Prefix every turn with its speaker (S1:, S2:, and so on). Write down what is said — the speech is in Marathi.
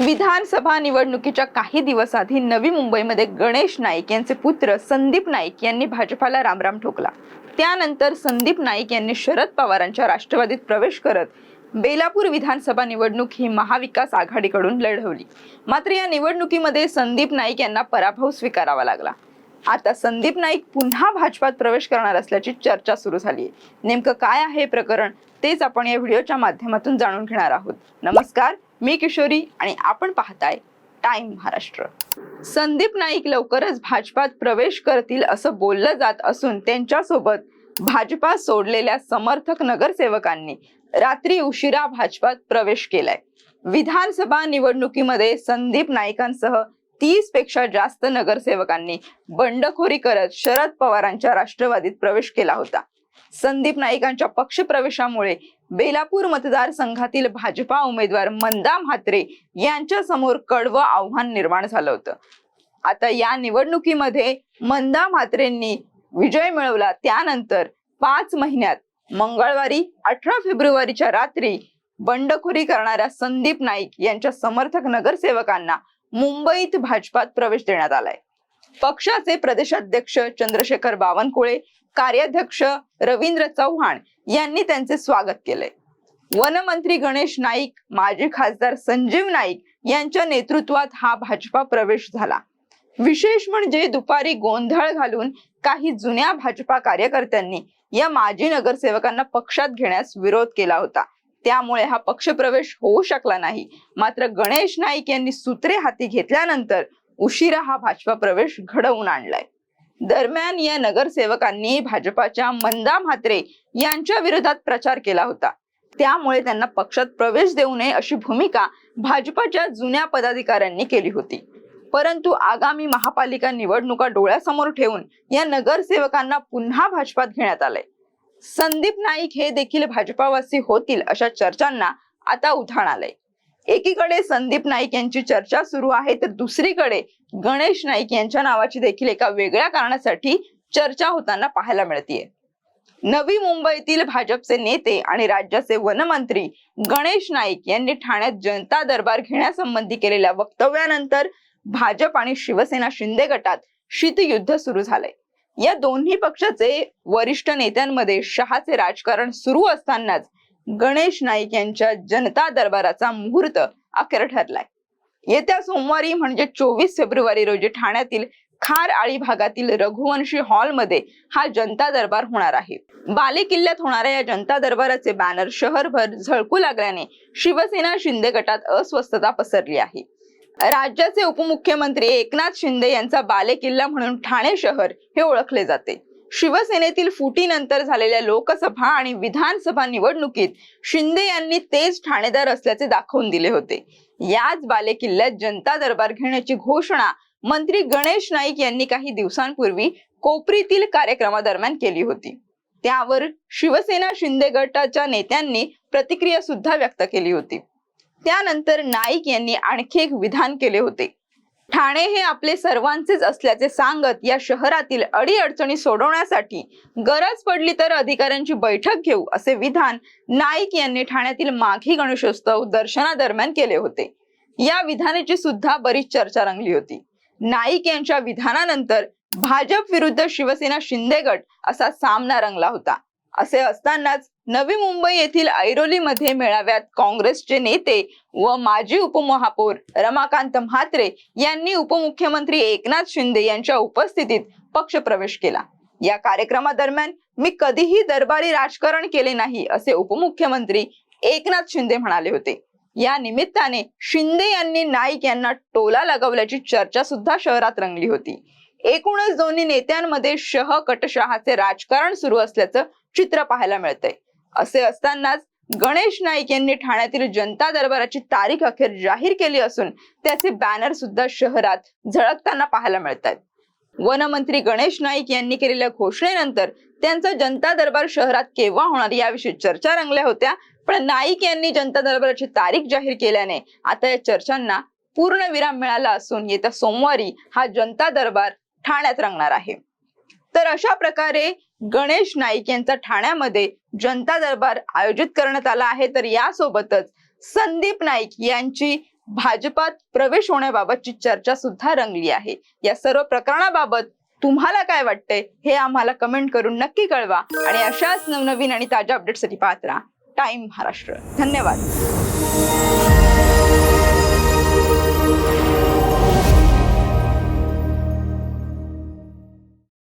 S1: विधानसभा निवडणुकीच्या काही दिवस आधी नवी मुंबईमध्ये गणेश नाईक यांचे पुत्र संदीप नाईक यांनी भाजपाला रामराम ठोकला. त्यानंतर संदीप नाईक यांनी शरद पवारांच्या राष्ट्रवादीत प्रवेश करत बेलापूर विधानसभा निवडणूक ही महाविकास आघाडीकडून लढवली. मात्र या निवडणुकीमध्ये संदीप नाईक यांना पराभव स्वीकारावा लागला. आता संदीप नाईक पुन्हा भाजपात प्रवेश करणार असल्याची चर्चा सुरू झाली नेमकं काय आहे प्रकरण तेच आपण या व्हिडिओच्या माध्यमातून जाणून घेणार आहोत. नमस्कार मी किशोरी आणि आपण पाहताय टाइम महाराष्ट्र. संदीप नाईक लवकरच भाजपात प्रवेश करतील असं बोललं जात असून त्यांच्यासोबत भाजपा सोडलेल्या समर्थक नगरसेवकांनी रात्री उशिरा भाजपात प्रवेश केलाय. विधानसभा निवडणुकीमध्ये संदीप नाईकांसह तीसपेक्षा जास्त नगरसेवकांनी बंडखोरी करत शरद पवारांच्या राष्ट्रवादीत प्रवेश केला होता. संदीप नाईकांच्या पक्षप्रवेशामुळे बेलापूर मतदारसंघातील भाजपा उमेदवार मंदा म्हात्रे यांच्या समोर कडवं आव्हान निर्माण झालं होतं. आता या निवडणुकीमध्ये मंदा म्हात्रेंनी विजय मिळवला. त्यानंतर पाच महिन्यात मंगळवारी अठरा फेब्रुवारीच्या रात्री बंडखोरी करणाऱ्या संदीप नाईक यांच्या समर्थक नगरसेवकांना मुंबईत भाजपात प्रवेश देण्यात आलाय. पक्षाचे प्रदेशाध्यक्ष चंद्रशेखर बावनकुळे कार्याध्यक्ष रवींद्र चव्हाण यांनी त्यांचे स्वागत केले. वनमंत्री गणेश नाईक माजी खासदार संजीव नाईक यांच्या नेतृत्वात हा भाजपा प्रवेश झाला. विशेष म्हणजे दुपारी गोंधळ घालून काही जुन्या भाजपा कार्यकर्त्यांनी या माजी नगरसेवकांना पक्षात घेण्यास विरोध केला होता. त्यामुळे हा पक्षप्रवेश होऊ शकला नाही. मात्र गणेश नाईक यांनी सूत्रे हाती घेतल्यानंतर उशिरा हा भाजपा प्रवेश घडवून आणलाय. दरम्यान या नगरसेवकांनी भाजपाच्या मंदा म्हात्रे यांच्या विरोधात प्रचार केला होता. त्यामुळे त्यांना पक्षात प्रवेश देऊ नये अशी भूमिका भाजपाच्या जुन्या पदाधिकाऱ्यांनी केली होती. परंतु आगामी महापालिका निवडणुका डोळ्यासमोर ठेवून या नगरसेवकांना पुन्हा भाजपात घेण्यात आले संदीप नाईक हे देखील भाजपावासी होतील अशा चर्चांना आता उधाण आलंय. एकीकडे संदीप नाईक यांची चर्चा सुरू आहे तर दुसरीकडे गणेश नाईक यांच्या नावाची देखील एका वेगळ्या कारणासाठी चर्चा होताना पाहायला मिळतीये. नवी मुंबईतील भाजपचे नेते आणि राज्याचे वनमंत्री गणेश नाईक यांनी ठाण्यात जनता दरबार घेण्यासंबंधी केलेल्या वक्तव्यानंतर भाजप आणि शिवसेना शिंदे गटात शीतयुद्ध सुरू झालंय. या दोन्ही पक्षाचे वरिष्ठ नेत्यांमध्ये शहाचे राजकारण सुरू असतानाच गणेश नाईक यांच्या जनता दरबाराचा मुहूर्त अखेर ठरलाय. येत्या सोमवारी म्हणजे चोवीस फेब्रुवारी रोजी ठाण्यातील खार आळी भागातील रघुवंशी हॉलमध्ये हा जनता दरबार होणार आहे. बाले किल्ल्यात होणाऱ्या या जनता दरबाराचे बॅनर शहरभर झळकू लागल्याने शिवसेना शिंदे गटात अस्वस्थता पसरली आहे. राज्याचे उपमुख्यमंत्री एकनाथ शिंदे यांचा बाले किल्ला म्हणून ठाणे शहर हे ओळखले जाते. शिवसेनेतील फुटीनंतर झालेल्या लोकसभा आणि विधानसभा निवडणुकीत शिंदे यांनी तेच ठाणेदार असल्याचे दाखवून दिले होते. याच बाले किल्ल्यात जनता दरबार घेण्याची घोषणा मंत्री गणेश नाईक यांनी काही दिवसांपूर्वी कोपरीतील कार्यक्रमादरम्यान केली होती. त्यावर शिवसेना शिंदे गटाच्या नेत्यांनी प्रतिक्रिया सुद्धा व्यक्त केली होती. त्यानंतर नाईक यांनी आणखी एक विधान केले होते. ठाणे हे आपले सर्वांचेच असल्याचे सांगत या शहरातील अडीअडचणी सोडवण्यासाठी गरज पडली तर अधिकाऱ्यांची बैठक घेऊ असे विधान नाईक यांनी ठाण्यातील माघी गणेशोत्सव दर्शनादरम्यान केले होते. या विधानाची सुद्धा बरीच चर्चा रंगली होती. नाईक यांच्या विधानानंतर भाजप विरुद्ध शिवसेना शिंदे गट असा सामना रंगला होता. असे असतानाच नवी मुंबई येथील ऐरोलीमध्ये मेळाव्यात काँग्रेसचे नेते व माजी उपमहापौर रमाकांत म्हात्रे यांनी उपमुख्यमंत्री एकनाथ शिंदे यांच्या उपस्थितीत पक्षप्रवेश केला. या कार्यक्रमादरम्यान मी कधीही दरबारी राजकारण केले नाही असे उपमुख्यमंत्री एकनाथ शिंदे म्हणाले होते. या निमित्ताने शिंदे यांनी नाईक यांना टोला लगवल्याची चर्चा सुद्धा शहरात रंगली होती. एकूणच दोन्ही नेत्यांमध्ये शह कटशहाचे राजकारण सुरू असल्याचं चित्र पाहायला मिळतंय. असे असतानाच गणेश नाईक यांनी ठाण्यातील जनता दरबाराची तारीख अखेर जाहीर केली असून त्याचे बॅनर सुद्धा शहरात झळकताना पाहायला मिळतात वनमंत्री गणेश नाईक यांनी केलेल्या घोषणेनंतर त्यांचा जनता दरबार शहरात केव्हा होणार याविषयी चर्चा रंगल्या होत्या. पण नाईक यांनी जनता दरबाराची तारीख जाहीर केल्याने आता या चर्चांना पूर्ण विराम मिळाला असून येत्या सोमवारी हा जनता दरबार ठाण्यात रंगणार आहे. तर अशा प्रकारे गणेश नाईक यांचा ठाण्यामध्ये जनता दरबार आयोजित करण्यात आला आहे. तर यासोबतच संदीप नाईक यांची भाजपात प्रवेश होण्याबाबतची चर्चा सुद्धा रंगली आहे. या सर्व प्रकरणाबाबत तुम्हाला काय वाटतंय हे आम्हाला कमेंट करून नक्की कळवा आणि अशाच नवनवीन आणि ताज्या अपडेटसाठी पाहत राहा. टाइम महाराष्ट्र. धन्यवाद.